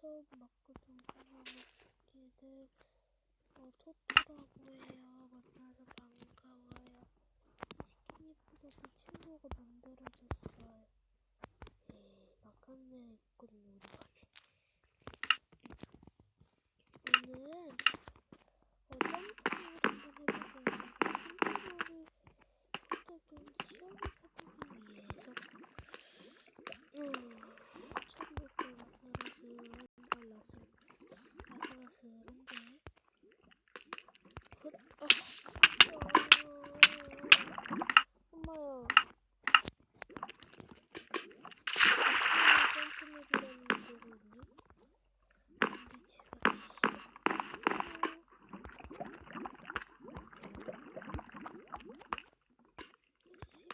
처음 맞거든 하나는 친구들 어, 토토라고 해요. 만나서 반가워요. 스키니 포자도 친구가 만들어줬어요. 예, 마카네 있거든요, 우리 가게. 오늘은 어, 점프를 한번 해보고 컨트롤을 그때 좀 시험을 해보기 위해서 음, 처음부터 아슬아슬한 발라슬 아슬아슬한데 헛, 아 진짜 엄마야 점프맵이라는 거거든요 근데 제가 씨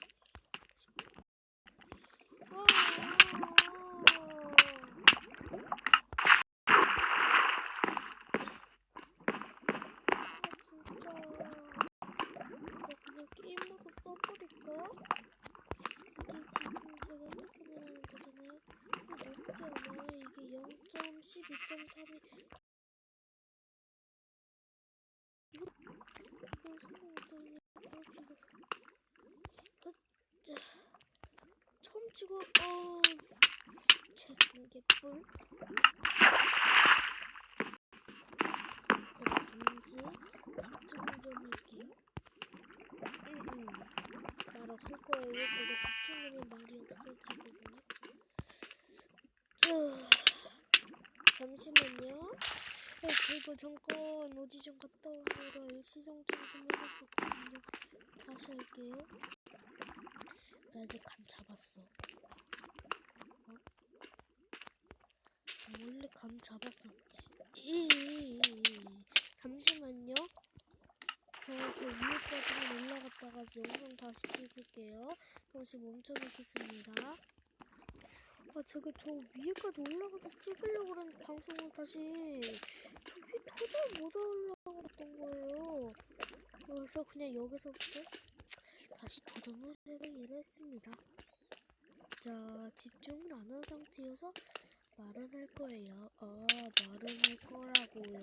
진짜 이거 그냥 게임 모드 써버릴까? 이게 지금 제가 핸드폰이라는 거잖아요 높지 않아요 이게 0.12.3이 이거 이거 성공점이 이렇게 돼서 자 처음 치고 어 제공개뿔 잠시 집중을 좀 할게요 음음 말 없을 거예요 제가 집중하면 말이 없어지거든요 자 잠시만요 어, 제가 잠깐 좀 갔다 오느라 일시정지 좀 해봤었거든요 다시 할게요 나 이제 감 잡았어. 어? 원래 감 잡았었지. 이, 잠시만요. 저, 저 위에까지만 올라갔다가 영상 다시 찍을게요. 잠시 멈춰놓겠습니다. 아, 제가 저 위에까지 올라가서 찍으려고 그랬는데 방송을 다시 저 위에 도저히 못 올라갔던 거예요. 그래서 그냥 여기서부터 다시 도전을 해보기로 했습니다. 자, 집중을 안 한 상태여서 말은 할 거예요. 아, 말은 할 거라고요.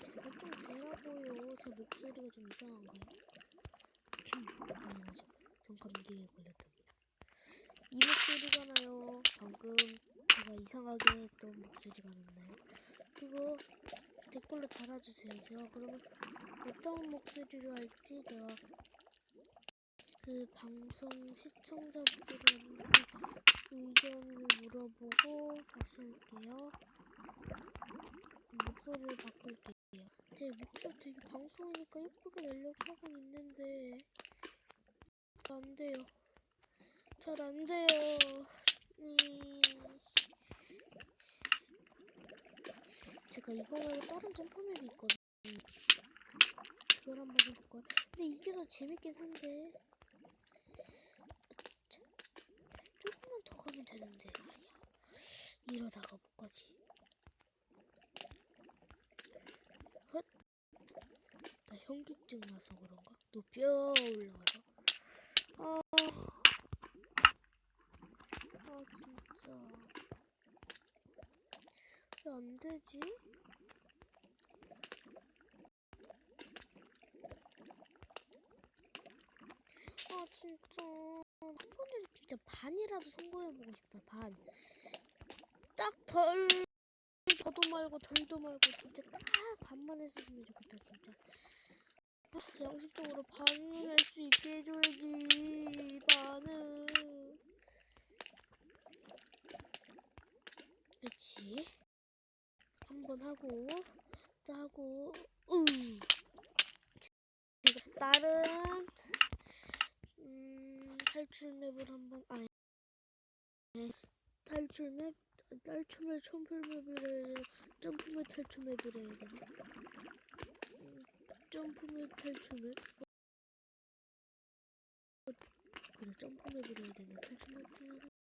제가 좀 되라고요. 제 목소리가 좀 이상한가요? 당연하죠. 전 감기에 걸렸답니다. 이 목소리잖아요. 방금 제가 이상하게 했던 목소리가 났나요? 그거 댓글로 달아주세요. 제가 그러면 어떤 목소리로 할지 제가 그 방송 시청자분들한테 의견을 물어보고 다시 할게요. 목소리를 바꿀게요. 제 목소리 되게 방송이니까 예쁘게 내려고 하고 있는데 안 돼요. 잘 안 돼요. 이... 제가 이거 말고 다른 점프맵이 있거든요. 그걸 한번 해볼까요? 근데 이게 더 재밌긴 한데 참, 조금만 더 가면 되는데 말이야 이러다가 못 가지 헛! 나 현기증 나서 그런가? 높이 올라가서 아... 아 진짜 왜 안 되지? 아 진짜 한 번에 진짜 반이라도 성공해보고 싶다 반. 딱 덜 더도 말고 덜도 말고 진짜 딱 반만 했었으면 좋겠다 진짜. 아, 양심적으로 반을 할수 있게 해줘야지 반은. 그렇지. 한 번 하고 다른 음, 탈출 맵을 한번 아니 탈출 맵 탈출 맵 점프 맵을 점프 맵 탈출 맵을 해야 되나? 음, 점프 맵 탈출 맵 그래 점프 맵을 해야 되나? 탈출 맵을